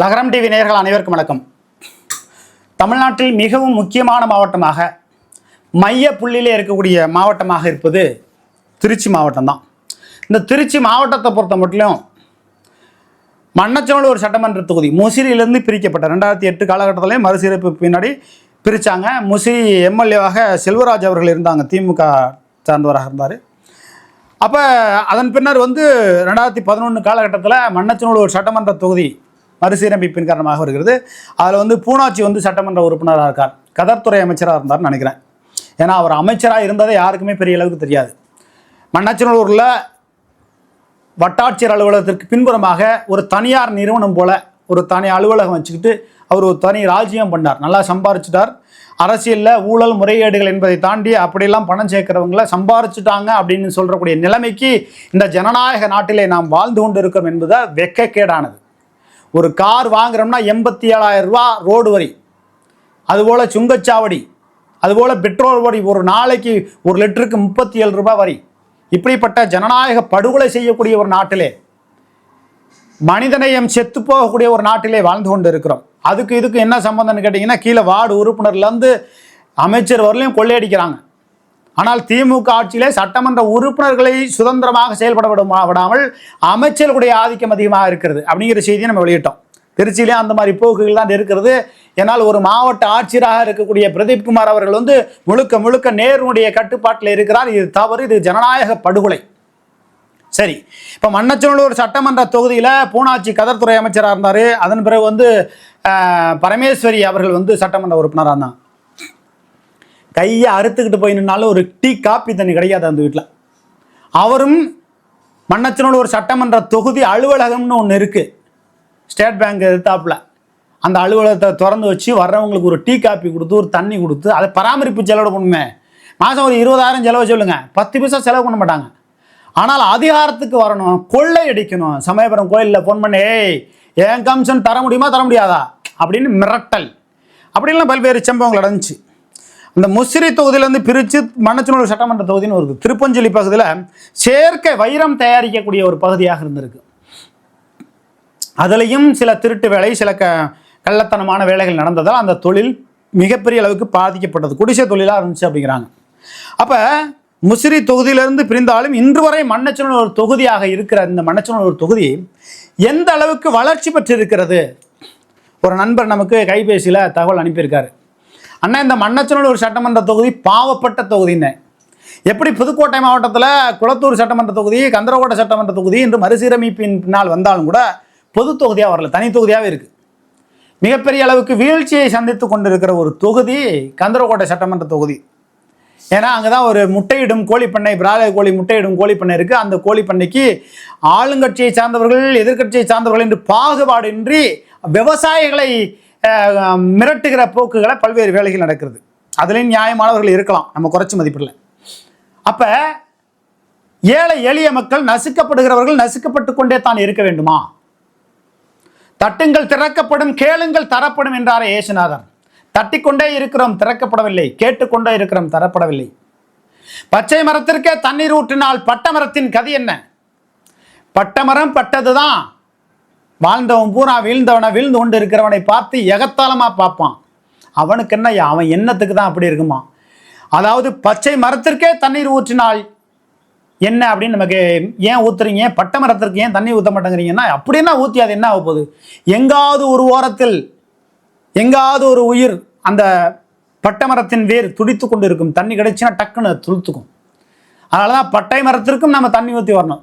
லகரம் டிவி நேயர்கள் அனைவருக்கும் வணக்கம். தமிழ்நாட்டில் மிகவும் முக்கியமான மாவட்டமாக மைய புள்ளியிலே இருக்கக்கூடிய மாவட்டமாக இருப்பது திருச்சி மாவட்டம் தான் இந்த திருச்சி மாவட்டத்தை பொறுத்த மட்டும் ஒரு சட்டமன்ற தொகுதி முசிறியிலிருந்து பிரிக்கப்பட்ட ரெண்டாயிரத்தி எட்டு காலகட்டத்திலே மறுசீரமைப்பு பின்னாடி பிரித்தாங்க முசிறி எம்எல்ஏவாக செல்வராஜ் அவர்கள் இருந்தாங்க திமுக சார்ந்தவராக இருந்தார். அப்போ அதன் பின்னர் வந்து ரெண்டாயிரத்தி பதினொன்று காலகட்டத்தில் மண்ணச்சநல்லூர் சட்டமன்ற தொகுதி மறுசீரமைப்பின் காரணமாக வருகிறது. அதில் வந்து பூனாச்சி வந்து சட்டமன்ற உறுப்பினராக இருக்கார். கதர்த்துறை அமைச்சராக இருந்தார்னு நினைக்கிறேன். ஏன்னா அவர் அமைச்சராக இருந்ததை யாருக்குமே பெரிய அளவுக்கு தெரியாது. மண்ணச்சநல்லூரில் வட்டாட்சியர் அலுவலகத்திற்கு பின்புறமாக ஒரு தனியார் நிறுவனம் போல ஒரு தனி அலுவலகம் வச்சுக்கிட்டு அவர் ஒரு தனி ராஜ்யம் பண்ணார். நல்லா சம்பாரிச்சிட்டார். அரசியலில் ஊழல் முறைகேடுகள் என்பதை தாண்டி அப்படியெல்லாம் பணம் சேர்க்கிறவங்கள சம்பாரிச்சிட்டாங்க அப்படின்னு சொல்கிறக்கூடிய நிலைமைக்கு இந்த ஜனநாயக நாட்டிலே நாம் வாழ்ந்து கொண்டு இருக்கிறோம் என்பது வெக்கக்கேடானது. ஒரு கார் வாங்குறோம்னா எண்பத்தி ஏழாயிரம் ரூபா ரோடு வரி. அதுபோல் சுங்கச்சாவடி அதுபோல் பெட்ரோல் வரி ஒரு நாளைக்கு ஒரு லிட்டருக்கு முப்பத்தி ஏழு ரூபாய் வரி. இப்படிப்பட்ட ஜனநாயக படுகொலை செய்யக்கூடிய ஒரு நாட்டிலே மனிதநேயம் செத்து போகக்கூடிய ஒரு நாட்டிலே வாழ்ந்து கொண்டு இருக்கிறோம் அதுக்கு இதுக்கு என்ன சம்பந்தம்னு கேட்டிங்கன்னா கீழே வார்டு உறுப்பினர்லேருந்து அமைச்சர் வரலையும் கொள்ளையடிக்கிறாங்க. ஆனால் திமுக ஆட்சியிலே சட்டமன்ற உறுப்பினர்களை சுதந்திரமாக செயல்பட விடாமல் அமைச்சர்களுடைய ஆதிக்கம் அதிகமாக இருக்கிறது. அப்படிங்கிற செய்தியை நம்ம வெளியிட்டோம். திருச்சியிலே அந்த மாதிரி போக்குகள் தான் இருக்கிறது. ஏன்னால் ஒரு மாவட்ட ஆட்சியராக இருக்கக்கூடிய பிரதீப் குமார் அவர்கள் வந்து முழுக்க முழுக்க நேருடைய கட்டுப்பாட்டில் இருக்கிறார். இது தவறு. இது ஜனநாயக படுகொலை. சரி. இப்போ மண்ணச்சநல்லூர் சட்டமன்ற தொகுதியில் பூனாச்சி கதர்துறை அமைச்சராக இருந்தார். அதன் பிறகு வந்து பரமேஸ்வரி அவர்கள் வந்து சட்டமன்ற உறுப்பினராக இருந்தாங்க கையை அறுத்துக்கிட்டு போய் நின்னாலும் ஒரு டீ காப்பி தண்ணி கிடையாது அந்த வீட்டில் அவரும் மண்ணச்சநல்லூர் சட்டமன்ற தொகுதி அலுவலகம்னு ஒன்று இருக்குது ஸ்டேட் பேங்க் எதிர்த்தாப்பில். அந்த அலுவலகத்தை திறந்து வச்சு வர்றவங்களுக்கு ஒரு டீ காப்பி கொடுத்து ஒரு தண்ணி கொடுத்து அதை பராமரிப்பு செலவு பண்ணுமே மாதம் ஒரு இருபதாயிரம் செலவு சொல்லுங்கள் பத்து பைசா செலவு பண்ண மாட்டாங்க. ஆனால் அதிகாரத்துக்கு வரணும். கொள்ளை அடிக்கணும். சமயபுரம் கோயிலில் ஃபோன் பண்ணி ஏய் என் கமிஷன் தர முடியுமா? தர முடியாதா? அப்படின்னு மிரட்டல். அப்படின்லாம் பல்வேறு சம்பவங்கள் நடந்துச்சு. இந்த முசிறி தொகுதியிலேருந்து பிரித்து மண்ணச்சநல்லூர் சட்டமன்ற தொகுதின்னு இருக்குது திருப்பஞ்சலி பகுதியில் செயற்கை வைரம் தயாரிக்கக்கூடிய ஒரு பகுதியாக இருந்திருக்கு. அதுலேயும் சில திருட்டு வேலை சில க கள்ளத்தனமான வேலைகள் நடந்ததால் அந்த தொழில் மிகப்பெரிய அளவுக்கு பாதிக்கப்பட்டது. குடிசை தொழிலாக இருந்துச்சு அப்படிங்கிறாங்க. அப்போ முசிறி தொகுதியிலிருந்து பிரிந்தாலும் இன்று வரை மண்ணச்சநல்லூர் தொகுதியாக இருக்கிற இந்த மண்ணச்சநல்லூர் தொகுதி எந்த அளவுக்கு வளர்ச்சி பெற்றிருக்கிறது? ஒரு நண்பர் நமக்கு கைபேசியில் தகவல் அனுப்பியிருக்காரு. அண்ணா இந்த மண்ணச்சநல்லூர் சட்டமன்ற தொகுதி பாவப்பட்ட தொகுதின்னு. எப்படி புதுக்கோட்டை மாவட்டத்தில் குளத்தூர் சட்டமன்ற தொகுதி கந்தரகோட்டை சட்டமன்ற தொகுதி என்று மறுசீரமைப்பின் பின்னால் வந்தாலும் கூட பொது தொகுதியாக வரல தனி தொகுதியாகவே இருக்குது மிகப்பெரிய அளவுக்கு வீழ்ச்சியை சந்தித்து கொண்டிருக்கிற ஒரு தொகுதி கந்தரகோட்டை சட்டமன்ற தொகுதி. ஏன்னா அங்கே தான் ஒரு முட்டையிடும் கோழிப்பண்ணை பிராய்லர் கோழி முட்டையிடும் கோழிப்பண்ணை இருக்குது அந்த கோழிப்பண்ணைக்கு ஆளுங்கட்சியை சார்ந்தவர்கள் எதிர்க்கட்சியை சார்ந்தவர்கள் என்று பாகுபாடின்றி விவசாயிகளை மிரட்டுகிற போக்குகளை பல்வேறு வேலைகள் நடக்கிறது. அதுலேயும் நியாயமானவர்கள் இருக்கலாம். நம்ம குறைச்சி மதிப்பிடல. அப்போ ஏழை எளிய மக்கள் நசுக்கப்படுகிறவர்கள் நசுக்கப்பட்டு கொண்டே தான் இருக்க வேண்டுமா? தட்டுங்கள் திறக்கப்படும் கேளுங்கள் தரப்படும் என்றாரே ஏசுநாதர் தட்டிக்கொண்டே இருக்கிறோம் திறக்கப்படவில்லை. கேட்டுக்கொண்டே இருக்கிறோம் தரப்படவில்லை. பச்சை மரத்திற்கே தண்ணீர் ஊற்றினால் பட்ட மரத்தின் கதி என்ன? பட்டமரம் பட்டதுதான். வாழ்ந்தவன் பூரா வீழ்ந்தவனை வீழ்ந்து கொண்டு இருக்கிறவனை பார்த்து எகத்தாளமாக பார்ப்பான். அவனுக்கு என்ன அவன் எண்ணத்துக்கு தான் அப்படி இருக்குமா? அதாவது பச்சை மரத்திற்கே தண்ணீர் ஊற்றினால் என்ன அப்படின்னு நமக்கு ஏன் ஊத்துறீங்க? பட்ட மரத்திற்கு ஏன் தண்ணி ஊற்ற மாட்டேங்கிறீங்கன்னா அப்படின்னா ஊற்றி அது என்ன ஆக போகுது? எங்காவது ஒரு ஓரத்தில் எங்காவது ஒரு உயிர் அந்த பட்டை மரத்தின் வேர் துடித்து கொண்டு இருக்கும் தண்ணி கிடைச்சுன்னா டக்குன்னு துளுத்துக்கும். அதனால தான் பட்டை மரத்திற்கும் நம்ம தண்ணி ஊற்றி வரணும்.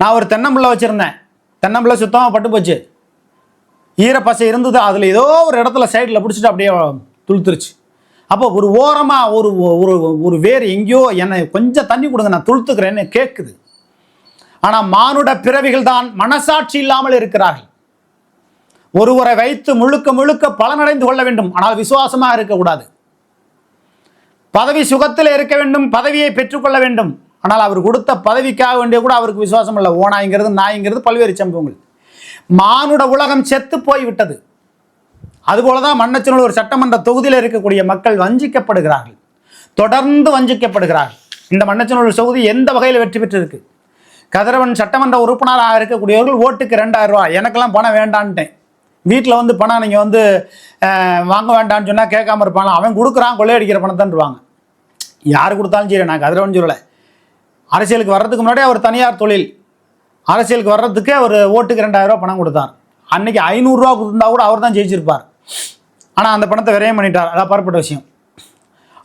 நான் ஒரு தென்னம்பிள்ளை வச்சுருந்தேன். தென்னம்பிள்ளை சுத்தமாக பட்டு போச்சு. ஈரப்பசை இருந்தது அதில் ஏதோ ஒரு இடத்துல சைடில் பிடிச்சிட்டு அப்படியே துளுத்துருச்சு. அப்போ ஒரு ஓரமாக ஒரு ஒரு ஒரு வேர் எங்கேயோ என்னை கொஞ்சம் தண்ணி கொடுங்க நான் துளுத்துக்கிறேன்னு கேட்குது ஆனால் மானுட பிறவிகள் தான் மனசாட்சி இல்லாமல் இருக்கிறார்கள். ஒருவரை வைத்து முழுக்க முழுக்க பலனடைந்து கொள்ள வேண்டும். ஆனால் விசுவாசமாக இருக்கக்கூடாது. பதவி சுகத்தில் இருக்க வேண்டும் பதவியை பெற்றுக்கொள்ள வேண்டும். ஆனால் அவர் கொடுத்த பதவிக்காக வேண்டிய கூட அவருக்கு விசுவாசம் இல்லை. ஓனாய்ங்கிறது நாய்ங்கிறது பல்வேறு சம்பவங்கள். மானுட உலகம் செத்து போய்விட்டது அதுபோல தான் மண்ணச்சநல்லூர் சட்டமன்ற தொகுதியில் இருக்கக்கூடிய மக்கள் வஞ்சிக்கப்படுகிறார்கள். தொடர்ந்து வஞ்சிக்கப்படுகிறார்கள். இந்த மன்னச்சனூர் தொகுதி எந்த வகையில் வெற்றி பெற்றிருக்கு? கதிரவன் சட்டமன்ற உறுப்பினராக இருக்கக்கூடியவர்கள் ஓட்டுக்கு ரெண்டாயிரம் ரூபாய். எனக்கெல்லாம் பணம் வேண்டான்ட்டேன். வீட்டில் வந்து பணம் நீங்கள் வந்து வாங்க வேண்டாம்னு சொன்னால் கேட்காம இருப்பாங்க அவன் கொடுக்குறான் கொள்ளையடிக்கிற பணத்தான்ருவாங்க யார் கொடுத்தாலும் சரி நான் கதிரவன் சொல்லலை. அரசியலுக்கு வர்றதுக்கு முன்னாடி அவர் தனியார் தொழில். அரசியலுக்கு வர்றதுக்கு அவர் ஓட்டுக்கு ரெண்டாயிரரூவா பணம் கொடுத்தார். அன்னைக்கு ஐநூறுரூவா கொடுத்தா கூட அவர் தான் ஜெயிச்சிருப்பார். ஆனால் அந்த பணத்தை விரயம் பண்ணிட்டார். அதான் பரப்பட்ட விஷயம்.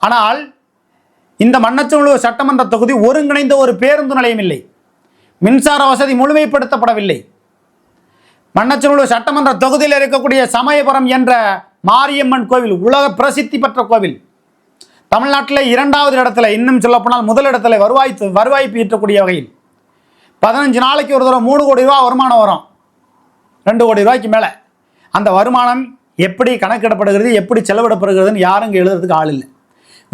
ஆனால் இந்த மன்னச்சநல்லூர் சட்டமன்ற தொகுதி ஒருங்கிணைந்த ஒரு பேருந்து நிலையம் இல்லை. மின்சார வசதி முழுமைப்படுத்தப்படவில்லை. மன்னச்சநல்லூர் சட்டமன்ற தொகுதியில் இருக்கக்கூடிய சமயபுரம் என்ற மாரியம்மன் கோவில் உலக பிரசித்தி பெற்ற கோவில். தமிழ்நாட்டில் இரண்டாவது இடத்துல இன்னும் சொல்லப்போனால் முதல் இடத்துல வருவாய் வருவாய் ஈட்டக்கூடிய வகையில். பதினஞ்சு நாளைக்கு ஒரு தடவை மூணு கோடி ரூபா வருமானம் வரும். ரெண்டு கோடி ரூபாய்க்கு மேலே. அந்த வருமானம் எப்படி கணக்கிடப்படுகிறது எப்படி செலவிடப்படுகிறதுன்னு யாரும் இங்கே எழுதுறதுக்கு ஆள் இல்லை.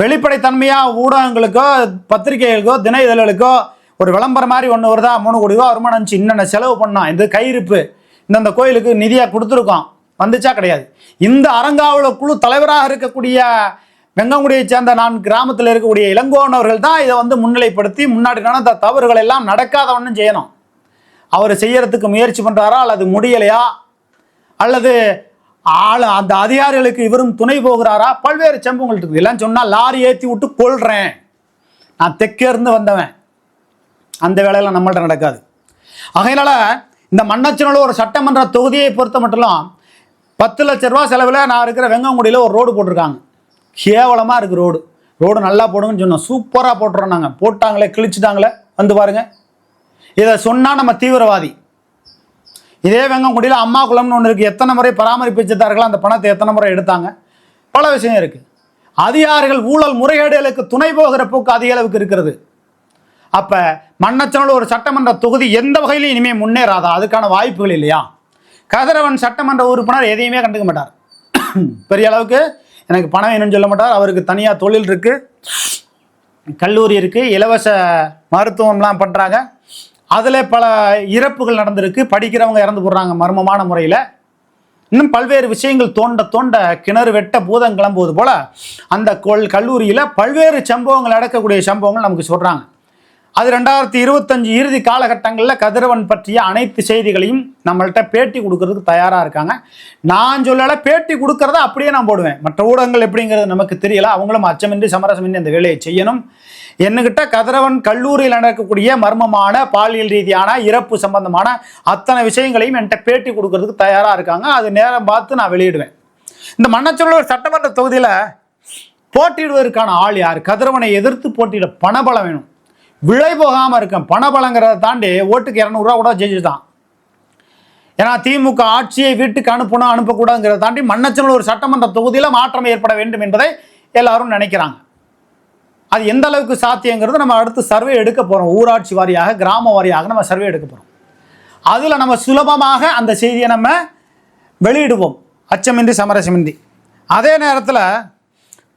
வெளிப்படைத்தன்மையாக ஊடகங்களுக்கோ பத்திரிகைகளுக்கோ தின இதழ்களுக்கோ ஒரு விளம்பரம் மாதிரி ஒன்று வருதா மூணு கோடி ரூபா வருமானம் இருந்துச்சு இன்னென்ன செலவு பண்ணோம் இந்த கையிருப்பு இந்தந்த கோயிலுக்கு நிதியாக கொடுத்துருக்கோம் வந்துச்சா கிடையாது. இந்த அரங்காவல குழு தலைவராக இருக்கக்கூடிய வெங்கங்குடியை சேர்ந்த நான் கிராமத்தில் இருக்கக்கூடிய இளங்கோவனவர்கள் தான் இதை வந்து முன்னிலைப்படுத்தி முன்னாடி நடந்த தவறுகள் எல்லாம் நடக்காதவன்னு செய்யணும். அவர் செய்யறதுக்கு முயற்சி பண்ணுறாரா அல்லது முடியலையா? அல்லது ஆள் அந்த அதிகாரிகளுக்கு இவரும் துணை போகிறாரா? பல்வேறு சம்பவங்கள் இருக்குது. எல்லாம் சொன்னால் லாரி ஏற்றி விட்டு கொள்றேன் நான் தெற்கே இருந்து வந்தவன். அந்த வேலையெல்லாம் நம்மள்ட்ட நடக்காது. ஆகையினால இந்த மன்னச்சனூர் ஒரு சட்டமன்ற தொகுதியை பொறுத்த மட்டும் பத்து லட்ச ரூபா செலவில் நான் இருக்கிற வெங்கங்குடியில் ஒரு ரோடு போட்டிருக்காங்க. கேவலமாக இருக்குது ரோடு. ரோடு நல்லா போடுங்கன்னு சொன்னோம். சூப்பராக போட்டுறோம் நாங்கள் போட்டாங்களே கிழிச்சிட்டாங்களே வந்து பாருங்க. இதை சொன்னால் நம்ம தீவிரவாதி. இதே வெங்கங்குடியில் அம்மா குளம்னு ஒன்று இருக்குது எத்தனை முறை பராமரிப்பிச்சுட்டார்களோ அந்த பணத்தை எத்தனை முறை எடுத்தாங்க. பல விஷயம் இருக்குது அதிகாரிகள் ஊழல் முறைகேடுகளுக்கு துணை போகிற போக்கு அதிக அளவுக்கு இருக்கிறது. அப்போ மன்னச்சனோட ஒரு சட்டமன்ற தொகுதி எந்த வகையிலும் இனிமேல் முன்னேறாதா? அதுக்கான வாய்ப்புகள் இல்லையா? கதிரவன் சட்டமன்ற உறுப்பினர் எதையுமே கண்டுக்க மாட்டார். பெரிய அளவுக்கு எனக்கு பணம் வேணும்னு சொல்ல மாட்டார். அவருக்கு தனியாக தொழில் இருக்குது கல்லூரி இருக்குது இலவச மருத்துவம்லாம் பண்ணுறாங்க அதில் பல இறப்புகள் நடந்திருக்கு. படிக்கிறவங்க இறந்து போடுறாங்க மர்மமான முறையில். இன்னும் பல்வேறு விஷயங்கள் தோண்ட தோண்ட கிணறு வெட்ட பூதம் கிளம்புவது போல் அந்த கொள் கல்லூரியில் பல்வேறு சம்பவங்கள் நடக்கக்கூடிய சம்பவங்கள் நமக்கு சொல்கிறாங்க அது ரெண்டாயிரத்தி இருபத்தஞ்சு இறுதி காலகட்டங்களில் கதிரவன் பற்றிய அனைத்து செய்திகளையும் நம்மள்கிட்ட பேட்டி கொடுக்கறதுக்கு தயாராக இருக்காங்க. நான் சொல்லலை பேட்டி கொடுக்கறத அப்படியே நான் போடுவேன். மற்ற ஊடகங்கள் எப்படிங்கிறது நமக்கு தெரியல. அவங்களும் அச்சமின்றி சமரசமின்றி அந்த வேலையை செய்யணும். என்னகிட்ட கதிரவன் கல்லூரியில் நடக்கக்கூடிய மர்மமான பாலியல் ரீதியான இறப்பு சம்பந்தமான அத்தனை விஷயங்களையும் என்கிட்ட பேட்டி கொடுக்கறதுக்கு தயாராக இருக்காங்க. அது நேரம் பார்த்து நான் வெளியிடுவேன். இந்த மன்னச்சொல்லூர் சட்டமன்ற தொகுதியில் போட்டியிடுவதற்கான ஆள் யார்? கதிரவனை எதிர்த்து போட்டியிட பணபலம் வேணும். விழை போகாமல் இருக்கும் பணபலங்கிறத தாண்டி ஓட்டுக்கு இரநூறுவா கூட ஜெயிச்சுட்டான் ஏன்னா திமுக ஆட்சியை வீட்டுக்கு அனுப்பணும் அனுப்பக்கூடாதுங்கிறத தாண்டி மன்னச்சநல்லூர் சட்டமன்ற தொகுதியில் மாற்றம் ஏற்பட வேண்டும் என்பதை எல்லாரும் நினைக்கிறாங்க. அது எந்த அளவுக்கு சாத்தியங்கிறது நம்ம அடுத்து சர்வே எடுக்க போகிறோம் ஊராட்சி வாரியாக கிராம வாரியாக நம்ம சர்வே எடுக்க போகிறோம் அதில் நம்ம சுலபமாக அந்த செய்தியை நம்ம வெளியிடுவோம். அச்சமின்றி சமரசமின்றி. அதே நேரத்தில்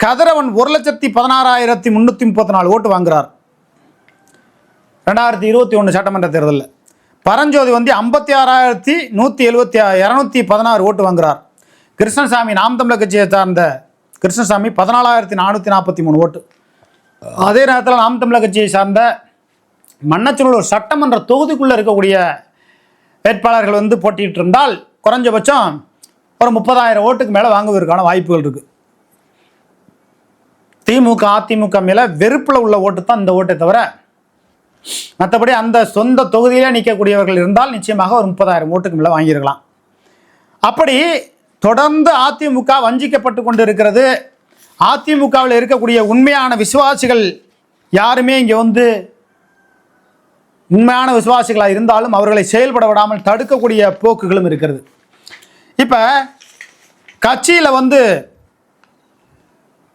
கதிரவன் ஒரு லட்சத்தி பதினாறாயிரத்தி முந்நூற்றி முப்பத்தி நாலு ஓட்டு வாங்குறார். ரெண்டாயிரத்தி இருபத்தி ஒன்று சட்டமன்ற தேர்தலில். பரஞ்சோதி வந்து ஐம்பத்தி ஆறாயிரத்தி நூற்றி எழுபத்தி இரநூத்தி பதினாறு ஓட்டு வாங்குறார். கிருஷ்ணசாமி நாம் தமிழர் கட்சியை சார்ந்த கிருஷ்ணசாமி பதினாலாயிரத்தி நானூற்றி நாற்பத்தி மூணு ஓட்டு. அதே நேரத்தில் நாம் தமிழர் கட்சியை சார்ந்த மன்னச்சநல்லூர் சட்டமன்ற தொகுதிக்குள்ளே இருக்கக்கூடிய வேட்பாளர்கள் வந்து போட்டிட்டு இருந்தால் குறைஞ்சபட்சம் ஒரு முப்பதாயிரம் ஓட்டுக்கு மேலே வாங்குவதற்கான வாய்ப்புகள் இருக்குது திமுக அதிமுக மேலே வெறுப்பில் உள்ள ஓட்டு தான் இந்த ஓட்டை தவிர மற்றபடி அந்த சொந்த தொகுதியிலே நிற்கக்கூடியவர்கள் இருந்தால் நிச்சயமாக ஒரு முப்பதாயிரம் ஓட்டுக்கு மேலே வாங்கியிருக்கலாம். அப்படி தொடர்ந்து அதிமுக வஞ்சிக்கப்பட்டு கொண்டு இருக்கிறது அதிமுகவில் இருக்கக்கூடிய உண்மையான விசுவாசிகள் யாருமே இங்கே வந்து உண்மையான விசுவாசிகளாக இருந்தாலும் அவர்களை செயல்பட விடாமல் தடுக்கக்கூடிய போக்குகளும் இருக்கிறது. இப்போ கட்சியில் வந்து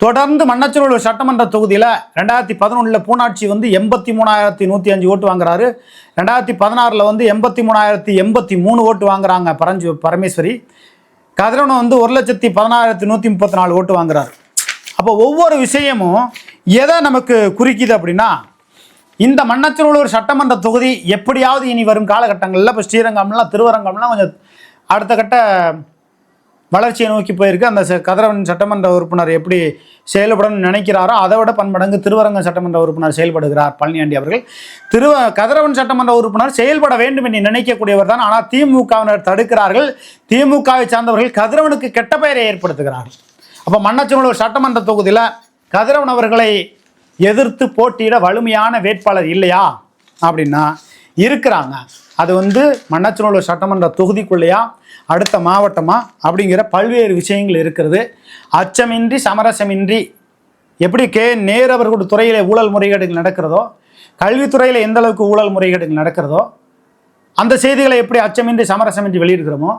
தொடர்ந்து மன்னச்சநல்லூர் சட்டமன்ற தொகுதியில் ரெண்டாயிரத்தி பதினொன்றில் பூனாட்சி வந்து எண்பத்தி மூணாயிரத்தி நூற்றி அஞ்சு ஓட்டு வாங்குறாரு. ரெண்டாயிரத்தி பதினாறில் வந்து எண்பத்தி மூணாயிரத்தி எண்பத்தி மூணு ஓட்டு வாங்குறாங்க பரஞ்சு பரமேஸ்வரி. கதிரவன் வந்து ஒரு லட்சத்தி பதினாயிரத்தி நூற்றி முப்பத்தி நாலு ஓட்டு வாங்குறாரு. அப்போ ஒவ்வொரு விஷயமும் எதை நமக்கு குறிக்குது அப்படின்னா இந்த மன்னச்சநல்லூர் சட்டமன்ற தொகுதி எப்படியாவது இனி வரும் காலகட்டங்களில் இப்போ ஸ்ரீரங்கம்லாம் திருவரங்கம்லாம் கொஞ்சம் அடுத்த கட்ட வளர்ச்சியை நோக்கி போயிருக்கு. அந்த கதிரவன் சட்டமன்ற உறுப்பினர் எப்படி செயல்படணும்னு நினைக்கிறாரோ அதை விட பன்மடங்கு திருவரங்க சட்டமன்ற உறுப்பினர் செயல்படுகிறார் பழனியாண்டி அவர்கள். திருவ கதிரவன் சட்டமன்ற உறுப்பினர் செயல்பட வேண்டும் என்று நினைக்கக்கூடியவர் தான். ஆனால் திமுகவினர் தடுக்கிறார்கள். திமுகவை சார்ந்தவர்கள் கதிரவனுக்கு கெட்ட பெயரை ஏற்படுத்துகிறார்கள். அப்போ மன்னச்சநல்லூர் சட்டமன்ற தொகுதியில் கதிரவன் அவர்களை எதிர்த்து போட்டியிட வலிமையான வேட்பாளர் இல்லையா? அப்படின்னா இருக்கிறாங்க. அது வந்து மன்னச்சநல்லூர் சட்டமன்ற தொகுதிக்குள்ளேயா? அடுத்த மாவட்டமா அப்படிங்கிற பல்வேறு விஷயங்கள் இருக்கிறது. அச்சமின்றி சமரசமின்றி எப்படி கே நேர் துறையில் ஊழல் முறைகேடுகள் நடக்கிறதோ கல்வித்துறையில் எந்த அளவுக்கு ஊழல் முறைகேடுகள் நடக்கிறதோ அந்த செய்திகளை எப்படி அச்சமின்றி சமரசமின்றி வெளியிடுகிறோமோ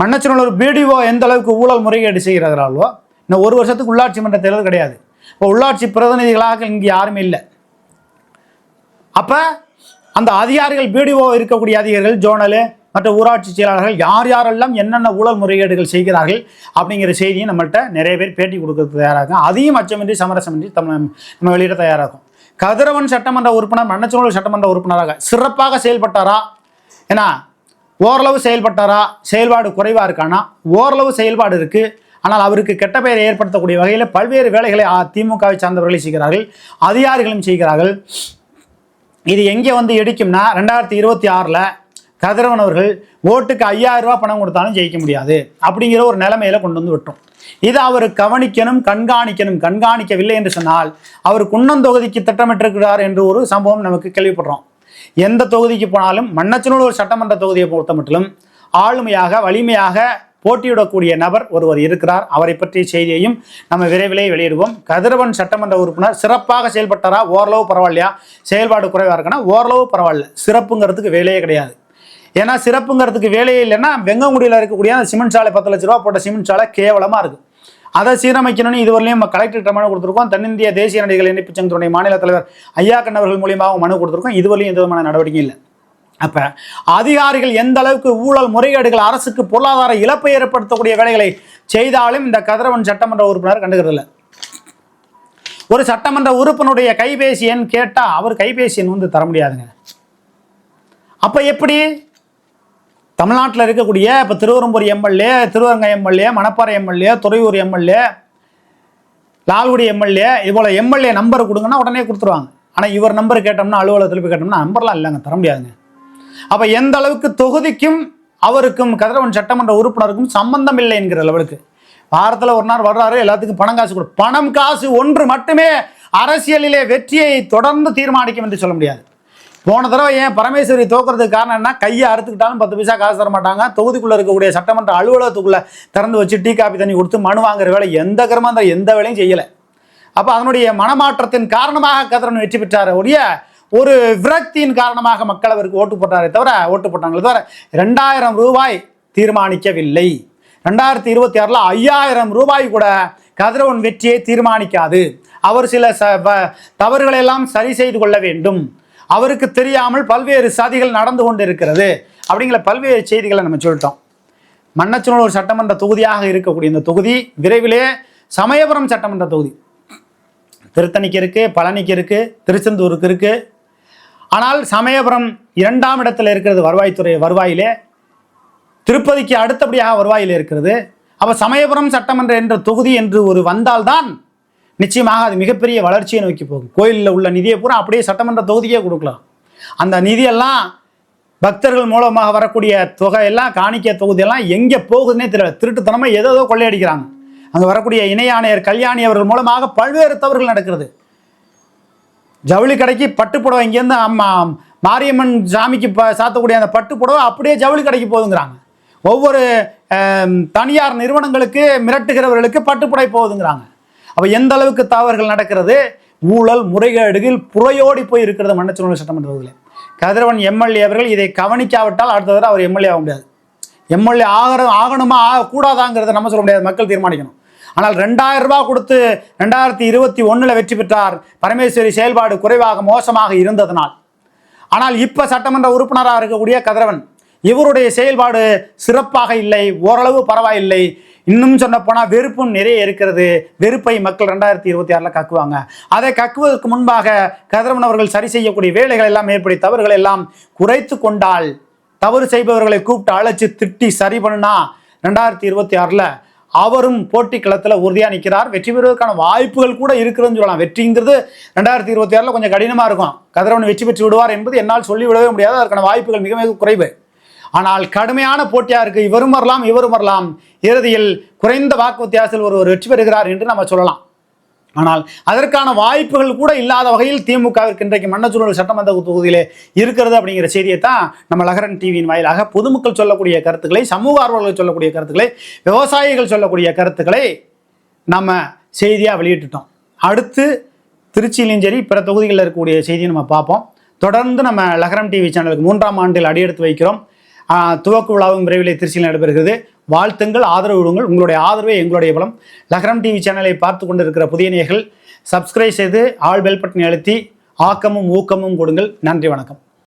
மன்னச்சனூர் பிடிஓ எந்த அளவுக்கு ஊழல் முறைகேடு செய்கிறார்களோ இன்னும் ஒரு வருஷத்துக்கு உள்ளாட்சி மன்ற தேர்தல் கிடையாது. இப்போ உள்ளாட்சி பிரதிநிதிகளாக இங்கே யாருமே இல்லை. அப்போ அந்த அதிகாரிகள் பிடிஓ இருக்கக்கூடிய அதிகாரிகள் ஜோனலு மற்ற ஊராட்சி செயலாளர்கள் யார் யாரெல்லாம் என்னென்ன ஊழல் முறைகேடுகள் செய்கிறார்கள் அப்படிங்கிற செய்தியும் நம்மள்கிட்ட நிறைய பேர் பேட்டி கொடுக்கறதுக்கு இருக்கும் அதையும் அச்சமின்றி சமரசமின்றி தமிழ் நம்ம வெளியிட தயாராகும். கதிரவன் சட்டமன்ற உறுப்பினர் மன்னச்சூழல் சட்டமன்ற உறுப்பினராக சிறப்பாக செயல்பட்டாரா? ஏன்னா ஓரளவு செயல்பட்டாரா? செயல்பாடு குறைவாக இருக்கானா? ஓரளவு செயல்பாடு இருக்குது ஆனால் அவருக்கு கெட்ட பெயரை ஏற்படுத்தக்கூடிய வகையில் பல்வேறு வேலைகளை அ- திமுகவை சார்ந்தவர்களை செய்கிறார்கள். அதிகாரிகளும் செய்கிறார்கள். இது எங்கே வந்து இடிக்கும்னா ரெண்டாயிரத்தி இருபத்தி ஆறில் கதிரவன் அவர்கள் ஓட்டுக்கு ஐயாயிரம் பணம் கொடுத்தாலும் ஜெயிக்க முடியாது அப்படிங்கிற ஒரு நிலைமையில கொண்டு வந்து விட்டோம். இதை அவர் கவனிக்கணும் கண்காணிக்கணும் கண்காணிக்கவில்லை என்று சொன்னால் அவர் குன்னம் தொகுதிக்கு திட்டமிட்டிருக்கிறார் என்று ஒரு சம்பவம் நமக்கு கேள்விப்படுறோம். எந்த தொகுதிக்கு போனாலும் மன்னச்சநல்லூர் சட்டமன்ற தொகுதியை பொறுத்த மட்டும் ஆளுமையாக வலிமையாக போட்டியிடக்கூடிய நபர் ஒருவர் இருக்கிறார். அவரை பற்றிய செய்தியையும் நம்ம விரைவிலே வெளியிடுவோம். கதிரவன் சட்டமன்ற உறுப்பினர் சிறப்பாக செயல்பட்டாரா? ஓரளவு பரவாயில்லையா? செயல்பாடு குறைவாக இருக்குன்னா ஓரளவு பரவாயில்ல. சிறப்புங்கிறதுக்கு வேலையே கிடையாது. ஏன்னா சிறப்புங்கிறதுக்கு வேலையே இல்லைன்னா வெங்கங்குடியில் இருக்கக்கூடிய அந்த சிமெண்ட் சாலை பத்து லட்ச ரூபா போட்ட சிமெண்ட் சாலை கேவலமாக இருக்குது அதை சீரமைக்கணும்னு இதுவரையிலும் நம்ம கலெக்டர் மனு கொடுத்துருக்கோம். தென்னிந்திய தேசிய நடிகள் இணைப்பு சங்கத்துடைய மாநில தலைவர் ஐயா கண்ணவர்கள் மூலியமாக மனு கொடுத்துருக்கோம். இதுவரையும் எந்த விதமான நடவடிக்கை இல்லை. அப்போ அதிகாரிகள் எந்த அளவுக்கு ஊழல் முறைகேடுகள் அரசுக்கு பொருளாதார இழப்பை ஏற்படுத்தக்கூடிய வேலைகளை செய்தாலும் இந்த கதிரவன் சட்டமன்ற உறுப்பினர் கண்டுக்கிறதில்ல. ஒரு சட்டமன்ற உறுப்பினருடைய கைபேசி எண் கேட்டால் அவர் கைபேசி எண் வந்து தர முடியாதுங்க. அப்போ எப்படி தமிழ்நாட்டில் இருக்கக்கூடிய இப்போ திருவரம்பூர் எம்எல்ஏ திருவரங்க MLA Manapparai MLA Thuraiyur MLA Lalgudi MLA இதுபோல் எம்எல்ஏ நம்பர் கொடுங்கன்னா உடனே கொடுத்துருவாங்க. ஆனால் இவர் நம்பர் கேட்டோம்னா அலுவலகத்தில் போய் கேட்டோம்னா நம்பர்லாம் இல்லைங்க தர முடியாதுங்க. அப்போ எந்த அளவுக்கு தொகுதிக்கும் அவருக்கும் கதிரவன் சட்டமன்ற உறுப்பினருக்கும் சம்பந்தம் இல்லை என்கிற அளவுக்கு. வாரத்தில் ஒரு நாள் வர்றாரு எல்லாத்துக்கும் பணம் காசு கொடு. பணம் காசு ஒன்று மட்டுமே அரசியலிலே வெற்றியை தொடர்ந்து தீர்மானிக்கும் என்று சொல்ல முடியாது. போன தடவை ஏன் பரமேஸ்வரி தோக்குறதுக்கு காரணம் என்ன? கையை அறுத்துக்கிட்டாலும் பத்து பைசா காசு தர மாட்டாங்க. தொகுதிக்குள்ளே இருக்கக்கூடிய சட்டமன்ற அலுவலகத்துக்குள்ளே திறந்து வச்சு டீ காப்பி தண்ணி கொடுத்து மனு வாங்குற வேலை எந்த கிரமம் எந்த வேலையும் செய்யலை. அப்போ அதனுடைய மனமாற்றத்தின் காரணமாக கதிரவன் வெற்றி பெற்றார் ஒழிய ஒரு விரக்தியின் காரணமாக மக்கள் அவருக்கு ஓட்டு போட்டாரே தவிர ஓட்டு போட்டாங்களே தவிர ரெண்டாயிரம் ரூபாய் தீர்மானிக்கவில்லை. ரெண்டாயிரத்தி இருபத்தி ஆறில் ஐயாயிரம் ரூபாய் கூட கதிரவன் வெற்றியை தீர்மானிக்காது. அவர் சில ச வ- தவறுகளை எல்லாம் சரி செய்து கொள்ள வேண்டும். அவருக்கு தெரியாமல் பல்வேறு சதிகள் நடந்து கொண்டு இருக்கிறது அப்படிங்கிற பல்வேறு செய்திகளை நம்ம சொல்லிட்டோம். மன்னச்சநல்லூர் சட்டமன்ற தொகுதியாக இருக்கக்கூடிய இந்த தொகுதி விரைவிலே சமயபுரம் சட்டமன்ற தொகுதி. திருத்தணிக்கு இருக்கு பழனிக்கு இருக்கு திருச்செந்தூருக்கு இருக்கு. ஆனால் சமயபுரம் இரண்டாம் இடத்துல இருக்கிறது வருவாய்த்துறை வருவாயிலே. திருப்பதிக்கு அடுத்தபடியாக வருவாயில் இருக்கிறது. அப்போ சமயபுரம் சட்டமன்ற என்ற தொகுதி என்று ஒரு வந்தால்தான் நிச்சயமாக அது மிகப்பெரிய வளர்ச்சியை நோக்கி போகும். கோயிலில் உள்ள நிதியை பூரா அப்படியே சட்டமன்ற தொகுதிக்கே கொடுக்கலாம். அந்த நிதியெல்லாம் பக்தர்கள் மூலமாக வரக்கூடிய தொகை எல்லாம் தொகுதியெல்லாம் எங்கே போகுதுன்னே தெரியல. திருட்டுத்தனமாக ஏதோ ஏதோ கொள்ளையடிக்கிறாங்க. அங்கே வரக்கூடிய இணை ஆணையர் கல்யாணி அவர்கள் மூலமாக பல்வேறு தவறுகள் நடக்கிறது. ஜவுளி கடைக்கு பட்டு புடவை இங்கேருந்து அம்மா மாரியம்மன் சாமிக்கு ப சாத்தக்கூடிய அந்த பட்டு புடவை அப்படியே ஜவுளி கடைக்கு போகுதுங்கிறாங்க. ஒவ்வொரு தனியார் நிறுவனங்களுக்கு மிரட்டுகிறவர்களுக்கு பட்டுப்புடவை போகுதுங்கிறாங்க. அப்போ எந்த அளவுக்கு தவறுகள் நடக்கிறது? ஊழல் முறைகேடுகள் புறையோடி போய் இருக்கிறது மன்னச்சநல்லூர் சட்டமன்ற தொகுதியில் கதிரவன் எம்எல்ஏ அவர்கள் இதை கவனிக்காவிட்டால் அடுத்த தடவை அவர் எம்எல்ஏ ஆக முடியாது. எம்எல்ஏ ஆகிற ஆகணுமா ஆகக்கூடாதாங்கிறத நம்ம சொல்ல முடியாது. மக்கள் தீர்மானிக்கணும். ஆனால் ரெண்டாயிரம் ரூபாய் கொடுத்து ரெண்டாயிரத்தி இருபத்தி ஒன்றில் வெற்றி பெற்றார் பரமேஸ்வரி செயல்பாடு குறைவாக மோசமாக இருந்ததனால். ஆனால் இப்போ சட்டமன்ற உறுப்பினராக இருக்கக்கூடிய கதிரவன் இவருடைய செயல்பாடு சிறப்பாக இல்லை ஓரளவு பரவாயில்லை. இன்னும் சொன்ன போனால் வெறுப்பும் நிறைய இருக்கிறது. வெறுப்பை மக்கள் ரெண்டாயிரத்தி இருபத்தி ஆறில் கக்குவாங்க. அதை கக்குவதற்கு முன்பாக கதிரவன் அவர்கள் சரி செய்யக்கூடிய வேலைகள் எல்லாம் ஏற்படி தவறுகள் எல்லாம் குறைத்து கொண்டால் தவறு செய்பவர்களை கூப்பிட்டு அழைச்சி திட்டி சரி பண்ணுனா ரெண்டாயிரத்தி இருபத்தி ஆறில் அவரும் போட்டி களத்தில் உறுதியாக நிற்கிறார் வெற்றி பெறுவதற்கான வாய்ப்புகள் கூட இருக்கிறதுன்னு சொல்லலாம். வெற்றிங்கிறது ரெண்டாயிரத்தி இருபத்தி ஆறில் கொஞ்சம் கடினமாக இருக்கும். கதிரவன் வெற்றி பெற்று விடுவார் என்பது என்னால் சொல்லிவிடவே முடியாது. அதற்கான வாய்ப்புகள் மிக மிக குறைவு. ஆனால் கடுமையான போட்டியாக இருக்கு. இவரும் வரலாம் இவரும் வரலாம். இறுதியில் குறைந்த வாக்கு வித்தியாசத்தில் ஒருவர் வெற்றி பெறுகிறார் என்று நம்ம சொல்லலாம். ஆனால் அதற்கான வாய்ப்புகள் கூட இல்லாத வகையில் திமுகவிற்கு இன்றைக்கு மன்னச்சூழல் சட்டமன்ற தொகுதியிலே இருக்கிறது அப்படிங்கிற செய்தியை தான் நம்ம லகரன் டிவியின் வாயிலாக பொதுமக்கள் சொல்லக்கூடிய கருத்துக்களை சமூக ஆர்வலர்கள் சொல்லக்கூடிய கருத்துக்களை விவசாயிகள் சொல்லக்கூடிய கருத்துக்களை நம்ம செய்தியாக வெளியிட்டுட்டோம். அடுத்து திருச்சியிலையும் சரி பிற தொகுதிகளில் இருக்கக்கூடிய செய்தியை நம்ம பார்ப்போம். தொடர்ந்து நம்ம லகரம் டிவி சேனலுக்கு மூன்றாம் ஆண்டில் அடியெடுத்து வைக்கிறோம். துவக்க விழாவும் விரைவில் திருச்சியில் நடைபெறுகிறது. வாழ்த்துங்கள் ஆதரவு விடுங்கள் உங்களுடைய ஆதரவே எங்களுடைய பலம். லகரம் டிவி சேனலை பார்த்து கொண்டிருக்கிற புதிய நேர்கள் சப்ஸ்கிரைப் செய்து ஆல் பெல் பட்டனை அழுத்தி ஆக்கமும் ஊக்கமும் கொடுங்கள். நன்றி வணக்கம்.